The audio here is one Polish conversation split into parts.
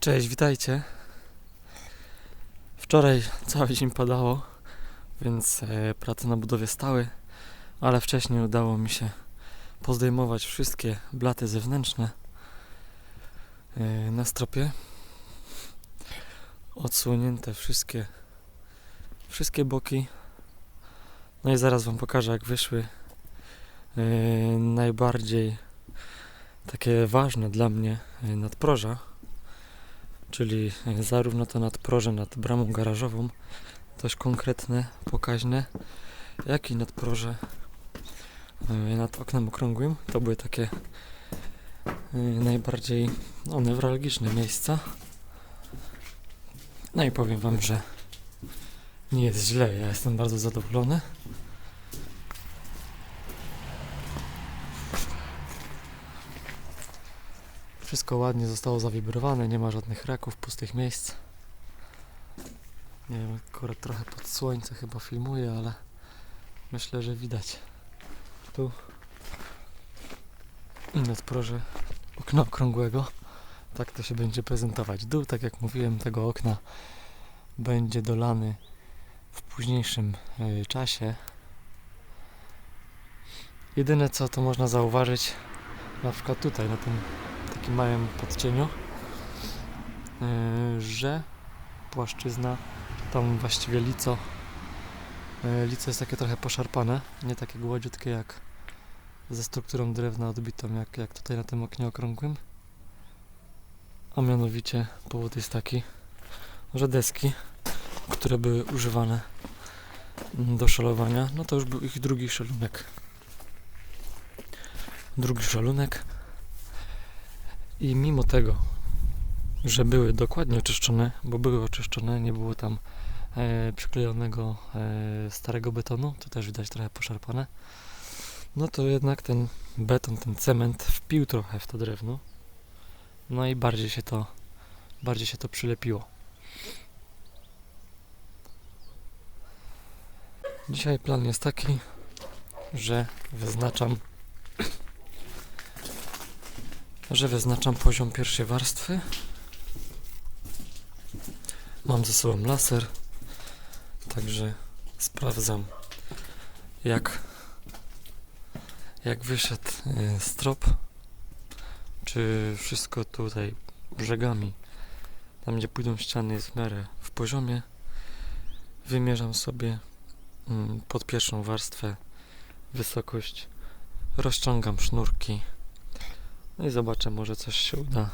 Cześć, witajcie. Wczoraj cały dzień padało, więc e, prace na budowie stały, ale wcześniej udało mi się pozdejmować wszystkie blaty zewnętrzne e, na stropie. Odsłonięte wszystkie, wszystkie boki. No i zaraz Wam pokażę, jak wyszły e, najbardziej takie ważne dla mnie nadproża czyli zarówno to nadproże nad bramą garażową, dość konkretne, pokaźne, jak i nadproże e, nad oknem okrągłym. To były takie e, najbardziej no, newralgiczne miejsca. No i powiem Wam, że nie jest źle, ja jestem bardzo zadowolony. Wszystko ładnie zostało zawibrowane, nie ma żadnych raków, pustych miejsc. Nie wiem, akurat trochę pod słońce chyba filmuję, ale myślę, że widać. Tu nadproże okna okrągłego. Tak to się będzie prezentować. Dół, tak jak mówiłem, tego okna będzie dolany w późniejszym y, czasie. Jedyne co to można zauważyć, na przykład tutaj, na tym takim małym podcieniu, yy, że płaszczyzna, tam właściwie lico, yy, lico jest takie trochę poszarpane, nie takie gładziutkie jak ze strukturą drewna odbitą, jak, jak tutaj na tym oknie okrągłym. A mianowicie powód jest taki, że deski, które były używane do szalowania, no to już był ich drugi szalunek. Drugi szalunek. I mimo tego, że były dokładnie oczyszczone, bo były oczyszczone, nie było tam e, przyklejonego e, starego betonu, to też widać trochę poszarpane, no to jednak ten beton, ten cement wpił trochę w to drewno, no i bardziej się to, bardziej się to przylepiło. Dzisiaj plan jest taki, że wyznaczam że wyznaczam poziom pierwszej warstwy. Mam ze sobą laser, także sprawdzam jak, jak wyszedł y, strop, czy wszystko tutaj brzegami, tam gdzie pójdą ściany jest w miarę w poziomie. Wymierzam sobie mm, pod pierwszą warstwę wysokość, rozciągam sznurki no i zobaczę, może coś się uda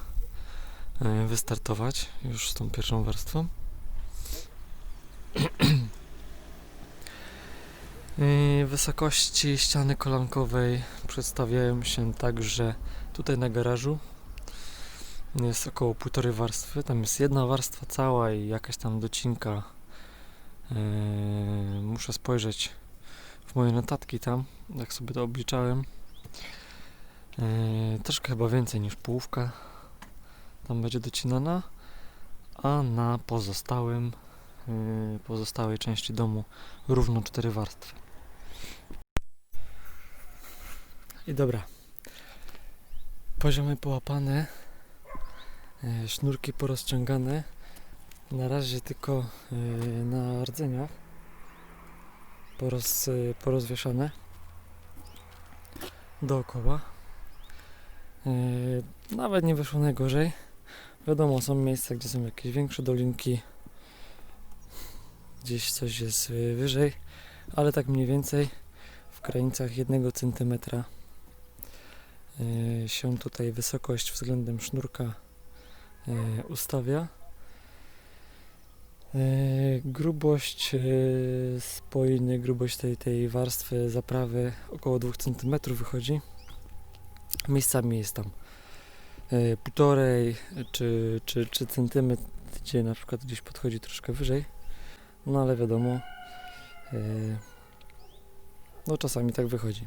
e, wystartować już z tą pierwszą warstwą. Wysokości ściany kolankowej przedstawiają się tak, że tutaj na garażu jest około półtorej warstwy. Tam jest jedna warstwa cała i jakaś tam docinka. E, muszę spojrzeć w moje notatki tam, jak sobie to obliczałem. Yy, troszkę chyba więcej niż połówka tam będzie docinana, a na pozostałym yy, pozostałej części domu równo cztery warstwy. I dobra. Poziomy połapane, yy, sznurki porozciągane. Na razie tylko yy, na rdzeniach poroz, yy, dookoła. Yy, nawet nie wyszło najgorzej. Wiadomo, są miejsca, gdzie są jakieś większe dolinki, gdzieś coś jest yy, wyżej, ale tak mniej więcej w granicach 1 cm yy, się tutaj wysokość względem sznurka ustawia. Grubość spojny, grubość tej, tej warstwy zaprawy około 2 cm wychodzi. Miejscami jest tam e, półtorej czy, czy, czy centymetr, gdzie na przykład gdzieś podchodzi troszkę wyżej. No ale wiadomo, e, no czasami tak wychodzi.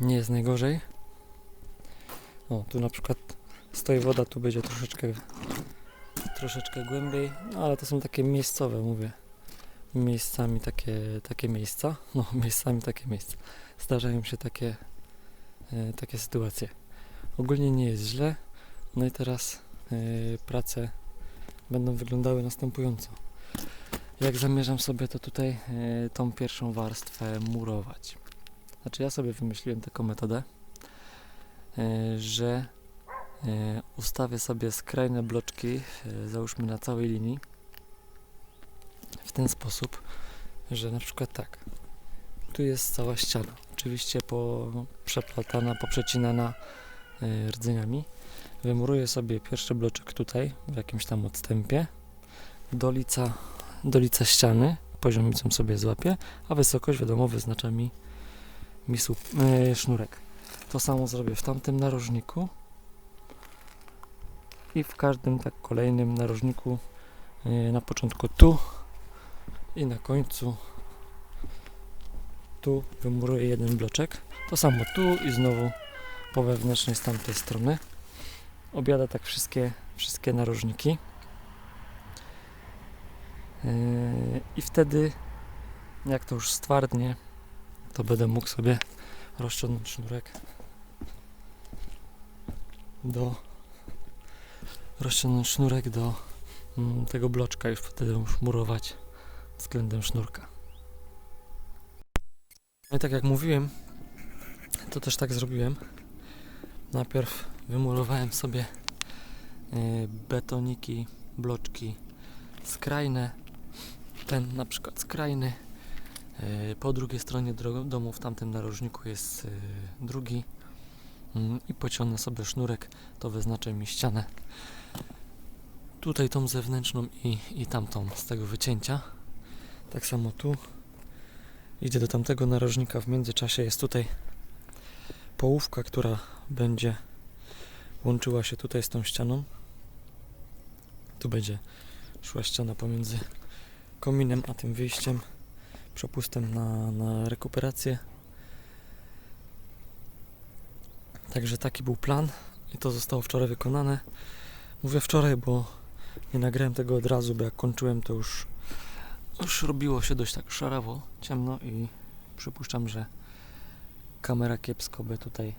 Nie jest najgorzej. O, tu na przykład stoi woda, tu będzie troszeczkę troszeczkę głębiej, no ale to są takie miejscowe, mówię. Miejscami takie, takie miejsca. No, miejscami takie miejsca zdarzają się takie, e, takie sytuacje. Ogólnie nie jest źle. No i teraz yy, prace będą wyglądały następująco. Jak zamierzam sobie to tutaj yy, tą pierwszą warstwę murować. Znaczy ja sobie wymyśliłem taką metodę, yy, że yy, ustawię sobie skrajne bloczki, yy, załóżmy na całej linii, w ten sposób, że na przykład tak, tu jest cała ściana, oczywiście po, przeplatana, poprzecinana yy, rdzeniami. Wymuruję sobie pierwszy bloczek tutaj, w jakimś tam odstępie, do lica, do lica ściany, poziomicą sobie złapię, a wysokość wiadomo wyznacza mi, mi słup, yy, sznurek. To samo zrobię w tamtym narożniku. I w każdym tak kolejnym narożniku yy, na początku tu i na końcu tu wymuruję jeden bloczek. To samo tu i znowu po wewnętrznej z tamtej strony. Obiada tak wszystkie, wszystkie narożniki. Yy, I wtedy, jak to już stwardnie, to będę mógł sobie rozciągnąć sznurek do rozciągnąć sznurek do mm, tego bloczka i wtedy już murować względem sznurka. No i tak jak mówiłem, to też tak zrobiłem. Najpierw wymurowałem sobie y, betoniki, bloczki skrajne. Ten na przykład skrajny. Y, Po drugiej stronie domu w tamtym narożniku jest y, drugi. Mm, I pociągnę sobie sznurek, to wyznaczę mi ścianę. Tutaj tą zewnętrzną i, i tamtą z tego wycięcia. Tak samo tu. Idzie do tamtego narożnika. W międzyczasie jest tutaj połówka, która będzie łączyła się tutaj z tą ścianą. Tu będzie szła ściana pomiędzy kominem a tym wyjściem, przepustem na, na rekuperację. Także taki był plan i to zostało wczoraj wykonane. Mówię wczoraj, bo nie nagrałem tego od razu, bo jak kończyłem to już, już robiło się dość tak szarawo, ciemno i przypuszczam, że kamera kiepsko by tutaj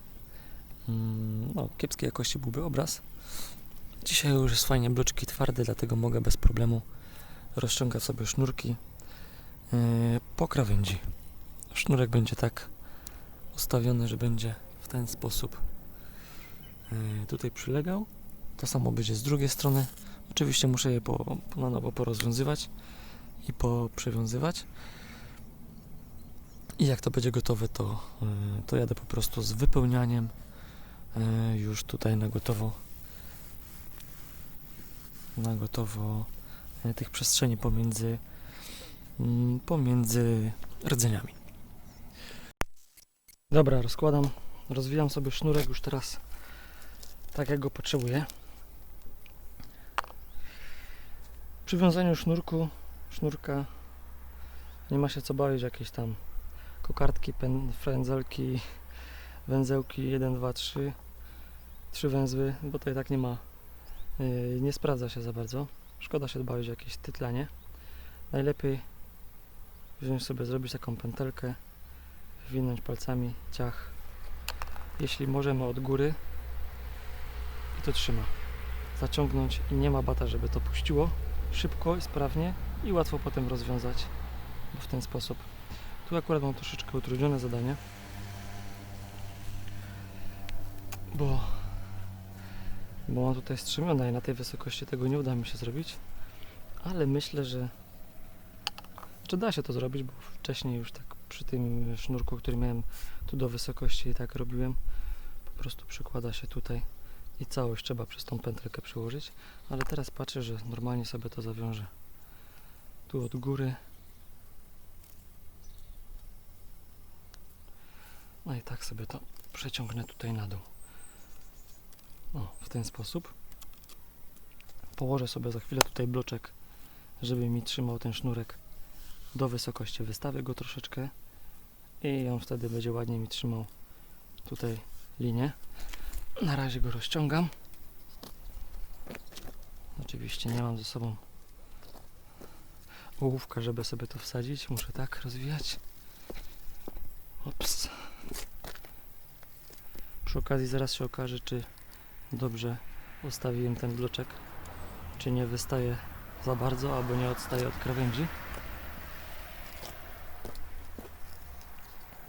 mm, no, kiepskiej jakości byłby obraz. Dzisiaj już jest fajnie bloczki twarde, dlatego mogę bez problemu rozciągać sobie sznurki yy, po krawędzi. Sznurek będzie tak ustawiony, że będzie w ten sposób yy, tutaj przylegał. To samo będzie z drugiej strony. Oczywiście muszę je po, na nowo porozwiązywać i poprzewiązywać. I jak to będzie gotowe, to, yy, to jadę po prostu z wypełnianiem yy, już tutaj na gotowo na gotowo yy, tych przestrzeni pomiędzy mm, pomiędzy rdzeniami. Dobra, rozkładam, rozwijam sobie sznurek już teraz tak jak go potrzebuję. Przy wiązaniu sznurku, sznurka nie ma się co bawić jakieś tam kokardki, pen, frędzelki, węzełki 1, 2, 3, trzy węzły, bo to i tak nie ma, yy, nie sprawdza się za bardzo. Szkoda się bawić jakieś tytlanie. Najlepiej wziąć sobie, zrobić taką pętelkę, wywinąć palcami, ciach. Jeśli możemy od góry i to trzyma. Zaciągnąć i nie ma bata, żeby to puściło. Szybko i sprawnie i łatwo potem rozwiązać w ten sposób. Tu akurat mam troszeczkę utrudnione zadanie, bo, bo mam tutaj strzemiona i na tej wysokości tego nie uda mi się zrobić, ale myślę, że, że da się to zrobić, bo wcześniej już tak przy tym sznurku, który miałem tu do wysokości i tak robiłem, po prostu przykłada się tutaj i całość trzeba przez tą pętelkę przełożyć, ale teraz patrzę, że normalnie sobie to zawiążę tu od góry No i tak sobie to przeciągnę tutaj na dół. O, w ten sposób. Położę sobie za chwilę tutaj bloczek, żeby mi trzymał ten sznurek do wysokości. Wystawię go troszeczkę i on wtedy będzie ładnie mi trzymał tutaj linię. Na razie go rozciągam. Oczywiście nie mam ze sobą ołówka, żeby sobie to wsadzić. Muszę tak rozwijać. Ops. Przy okazji zaraz się okaże, czy dobrze ustawiłem ten bloczek, czy nie wystaje za bardzo, albo nie odstaje od krawędzi.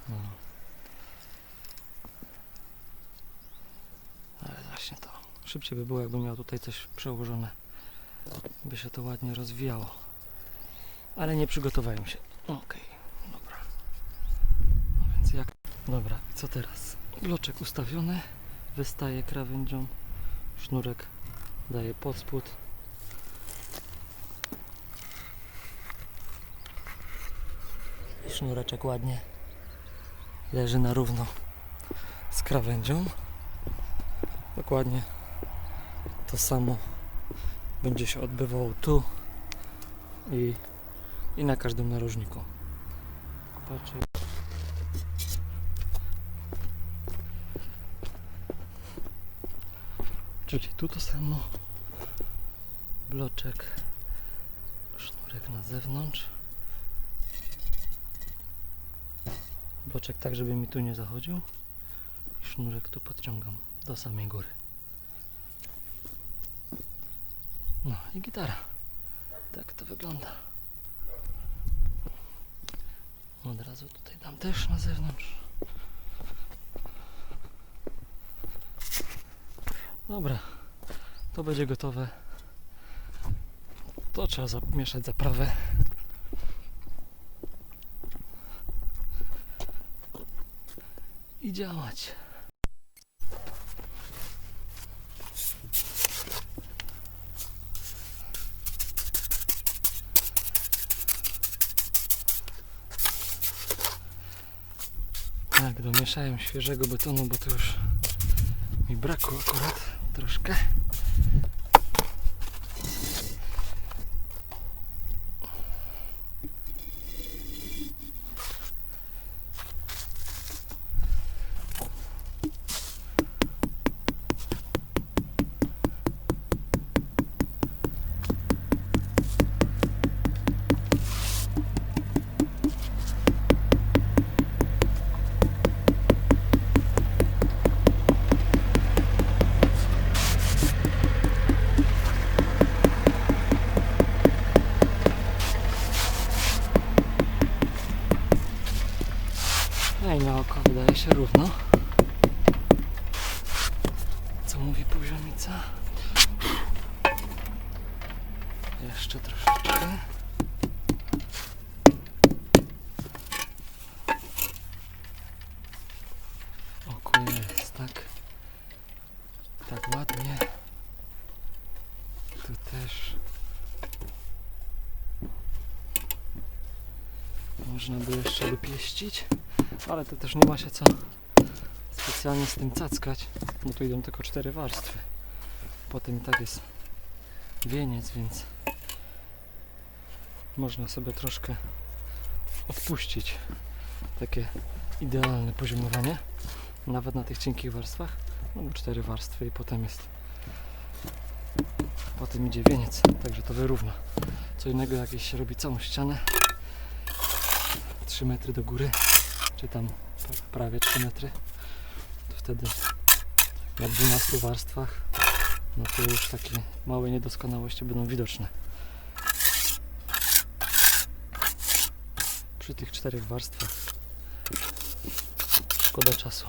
No. Ale właśnie to. Szybciej by było, jakby miał tutaj coś przełożone. By się to ładnie rozwijało. Ale nie przygotowałem się. Okej, dobra. No więc jak... Dobra, i co teraz? Bloczek ustawiony, wystaje krawędzią, sznurek daje pod spód. Sznureczek ładnie leży na równo z krawędzią. Dokładnie to samo będzie się odbywało tu i, i na każdym narożniku. Patrzę. Czyli tu to samo. Bloczek, sznurek na zewnątrz. Bloczek tak, żeby mi tu nie zachodził. I sznurek tu podciągam do samej góry. No i gitara. Tak to wygląda. Od razu tutaj dam też na zewnątrz. Dobra, to będzie gotowe. To trzeba zamieszać zaprawę. I działać. Domieszałem świeżego betonu, bo to już mi brakło akurat troszkę. No i na oko wydaje się równo. Co mówi poziomica? Jeszcze troszeczkę. Oko jest tak. Tak ładnie. Tu też. Można by dopieścić. Ale to też nie ma się co specjalnie z tym cackać, bo tu idą tylko cztery warstwy. Potem i tak jest wieniec, więc można sobie troszkę odpuścić takie idealne poziomowanie, nawet na tych cienkich warstwach. No bo cztery warstwy i potem jest potem idzie wieniec, także to wyrówna. Co innego jakieś się robi całą ścianę 3 metry do góry czy tam pra- prawie 3 metry, to wtedy na 12 warstwach, no to już takie małe niedoskonałości będą widoczne. Przy tych czterech warstwach szkoda czasu.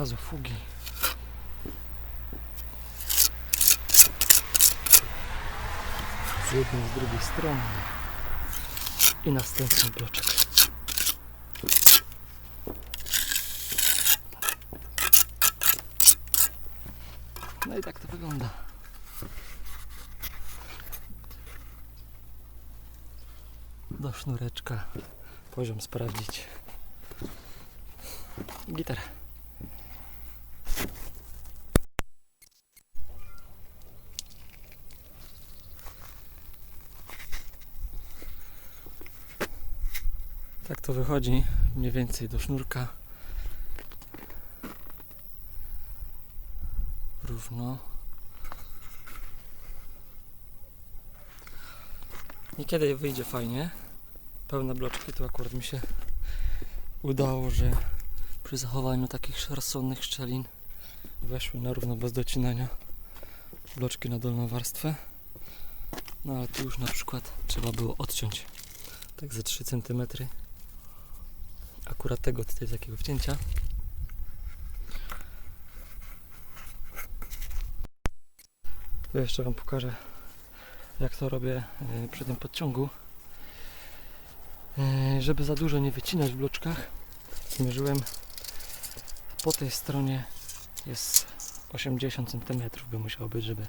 Teraz fugi. Z jednej, z drugiej strony. I następny bloczek. No i tak to wygląda. Do sznureczka poziom sprawdzić. I Tak to wychodzi mniej więcej do sznurka. Równo. Niekiedy wyjdzie fajnie. Pełne bloczki, to akurat mi się udało, że przy zachowaniu takich rozsądnych szczelin weszły na równo bez docinania bloczki na dolną warstwę. No ale tu już na przykład trzeba było odciąć tak ze 3 cm. Akurat tego tutaj takiego wcięcia. Tu jeszcze Wam pokażę jak to robię e, przy tym podciągu. E, Żeby za dużo nie wycinać w bloczkach, zmierzyłem po tej stronie jest 80 cm by musiało być, żeby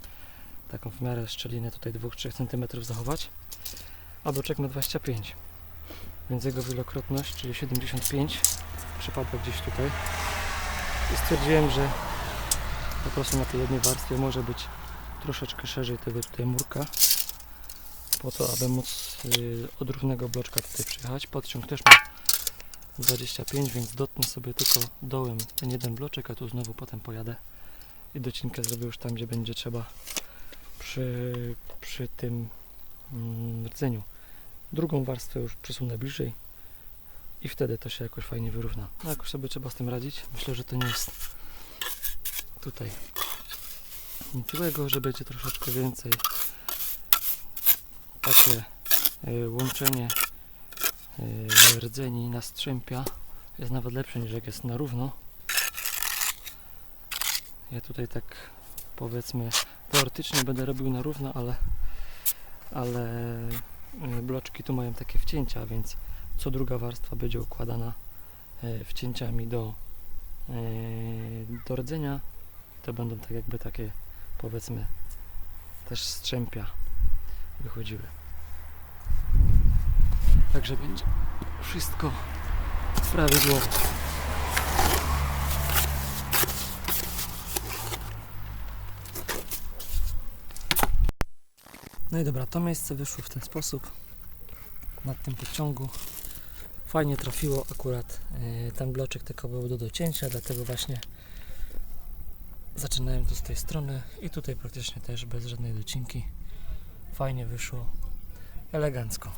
taką w miarę szczelinę tutaj 2-3 cm zachować, a bloczek ma 25 więc jego wielokrotność, czyli 75 przypadła gdzieś tutaj i stwierdziłem, że po prostu na tej jednej warstwie może być troszeczkę szerzej tego tutaj murka po to, aby móc y, od równego bloczka tutaj przyjechać. Podciąg też ma 25, więc dotnę sobie tylko dołem ten jeden bloczek, a tu znowu potem pojadę i docinkę zrobię już tam, gdzie będzie trzeba przy, przy tym mm, rdzeniu. Drugą warstwę już przesunę bliżej i wtedy to się jakoś fajnie wyrówna. No jakoś sobie trzeba z tym radzić. Myślę, że to nie jest tutaj nic złego, że będzie troszeczkę więcej takie y, łączenie y, rdzeni na strzępia jest nawet lepsze niż jak jest na równo. Ja tutaj tak powiedzmy teoretycznie będę robił na równo, ale ale bloczki tu mają takie wcięcia, więc co druga warstwa będzie układana y, wcięciami do, y, do rdzenia. To będą tak jakby takie powiedzmy też strzępia wychodziły. Także będzie wszystko prawidłowo. No i dobra, to miejsce wyszło w ten sposób nad tym podciągu. Fajnie trafiło akurat yy, ten bloczek tylko był do docięcia, dlatego właśnie zaczynałem to z tej strony i tutaj praktycznie też bez żadnej docinki. Fajnie wyszło, elegancko.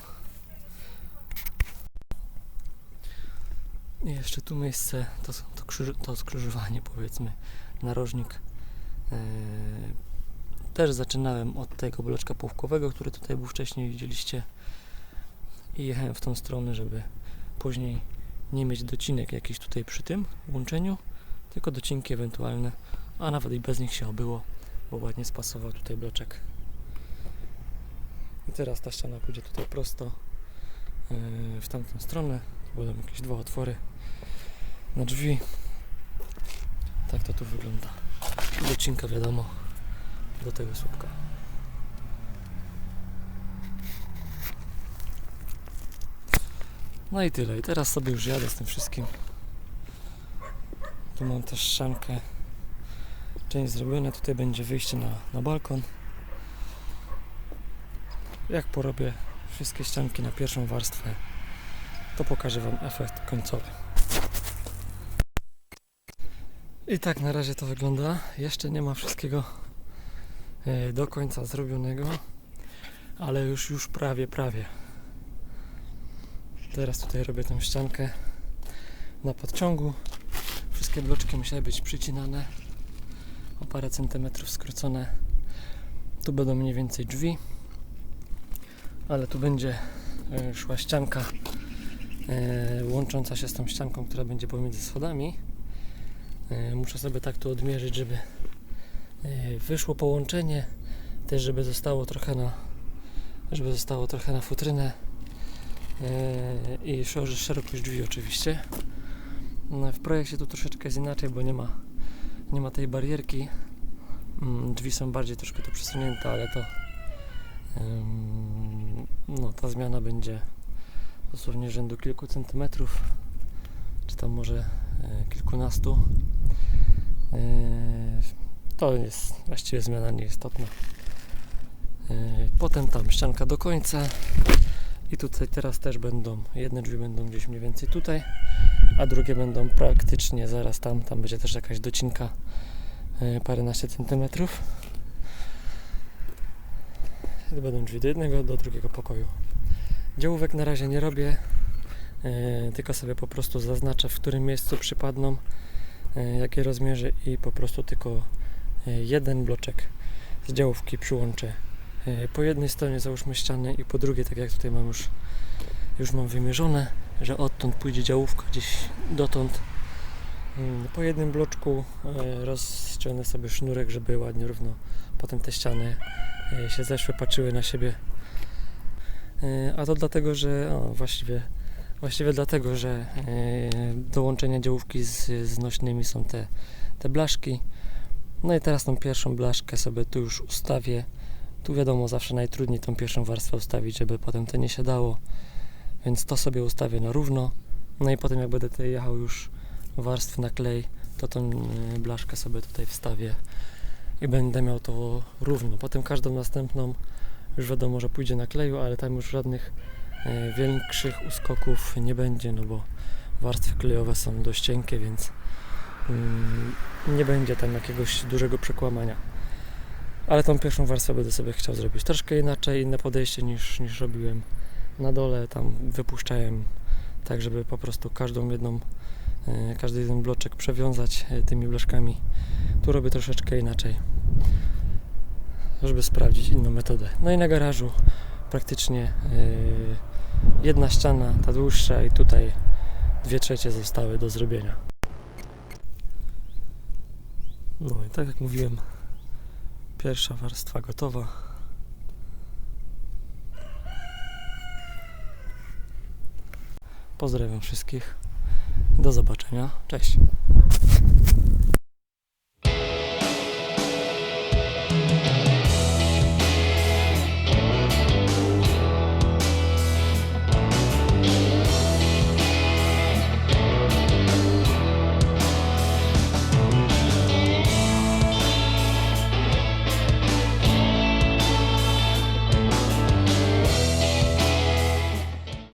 I jeszcze tu miejsce, to, to, krzyż, to skrzyżowanie powiedzmy, narożnik. Yy, też zaczynałem od tego bloczka połówkowego, który tutaj był wcześniej, widzieliście. I jechałem w tą stronę, żeby później nie mieć docinek jakiś tutaj przy tym łączeniu, tylko docinki ewentualne, a nawet i bez nich się obyło, bo ładnie spasował tutaj bloczek. I teraz ta ściana pójdzie tutaj prosto yy, w tamtą stronę. Będą jakieś dwa otwory na drzwi. Tak to tu wygląda. Docinka wiadomo do tego słupka. No i tyle. I teraz sobie już jadę z tym wszystkim. Tu mam też szankę. Część zrobiona. Tutaj będzie wyjście na, na balkon. Jak porobię wszystkie ścianki na pierwszą warstwę, to pokażę Wam efekt końcowy. I tak na razie to wygląda. Jeszcze nie ma wszystkiego do końca zrobionego, ale już, już prawie, prawie. Teraz tutaj robię tę ściankę na podciągu. Wszystkie bloczki musiały być przycinane o parę centymetrów skrócone. Tu będą mniej więcej drzwi, ale tu będzie e, szła ścianka e, łącząca się z tą ścianką, która będzie pomiędzy schodami. E, Muszę sobie tak tu odmierzyć, żeby e, wyszło połączenie, też żeby zostało trochę na żeby zostało trochę na futrynę e, i szerokość drzwi oczywiście. No, w projekcie tu troszeczkę jest inaczej, bo nie ma, nie ma tej barierki. Mm, Drzwi są bardziej troszkę to przesunięte, ale to no, ta zmiana będzie dosłownie rzędu kilku centymetrów, czy tam może e, kilkunastu. To jest właściwie zmiana nieistotna. E, Potem tam ścianka do końca i tutaj teraz też będą, jedne drzwi będą gdzieś mniej więcej tutaj, a drugie będą praktycznie zaraz tam, tam będzie też jakaś docinka e, paręnaście centymetrów. I będą drzwi do jednego, do drugiego pokoju. Działówek na razie nie robię, e, tylko sobie po prostu zaznaczę, w którym miejscu przypadną, jakie rozmiary i po prostu tylko jeden bloczek z działówki przyłączę e, po jednej stronie załóżmy ściany i po drugiej, tak jak tutaj mam już, już mam wymierzone, że odtąd pójdzie działówka gdzieś dotąd. Mm, Po jednym bloczku e, rozciągnę sobie sznurek, żeby ładnie równo potem te ściany e, się zeszły, patrzyły na siebie. A to dlatego, że o, właściwie, właściwie dlatego, że do łączenia działówki z, z nośnymi są te, te blaszki. No i teraz tą pierwszą blaszkę sobie tu już ustawię. Tu wiadomo, zawsze najtrudniej tą pierwszą warstwę ustawić, żeby potem to nie siadało. Więc to sobie ustawię na równo. No i potem jak będę tutaj jechał już warstwy na klej, to tą e, blaszkę sobie tutaj wstawię i będę miał to równo. Potem każdą następną już wiadomo, że pójdzie na kleju, ale tam już żadnych e, większych uskoków nie będzie, no bo warstwy klejowe są dość cienkie, więc nie będzie tam jakiegoś dużego przekłamania. Ale tą pierwszą warstwę będę sobie chciał zrobić troszkę inaczej, inne podejście niż, niż robiłem na dole. Tam wypuszczałem tak, żeby po prostu każdą jedną, e, każdy jeden bloczek przewiązać e, tymi blaszkami. Tu robię troszeczkę inaczej, żeby sprawdzić inną metodę. No i na garażu praktycznie jedna ściana, ta dłuższa i tutaj dwie trzecie zostały do zrobienia. No i tak jak mówiłem, pierwsza warstwa gotowa. Pozdrawiam wszystkich. Do zobaczenia. Cześć.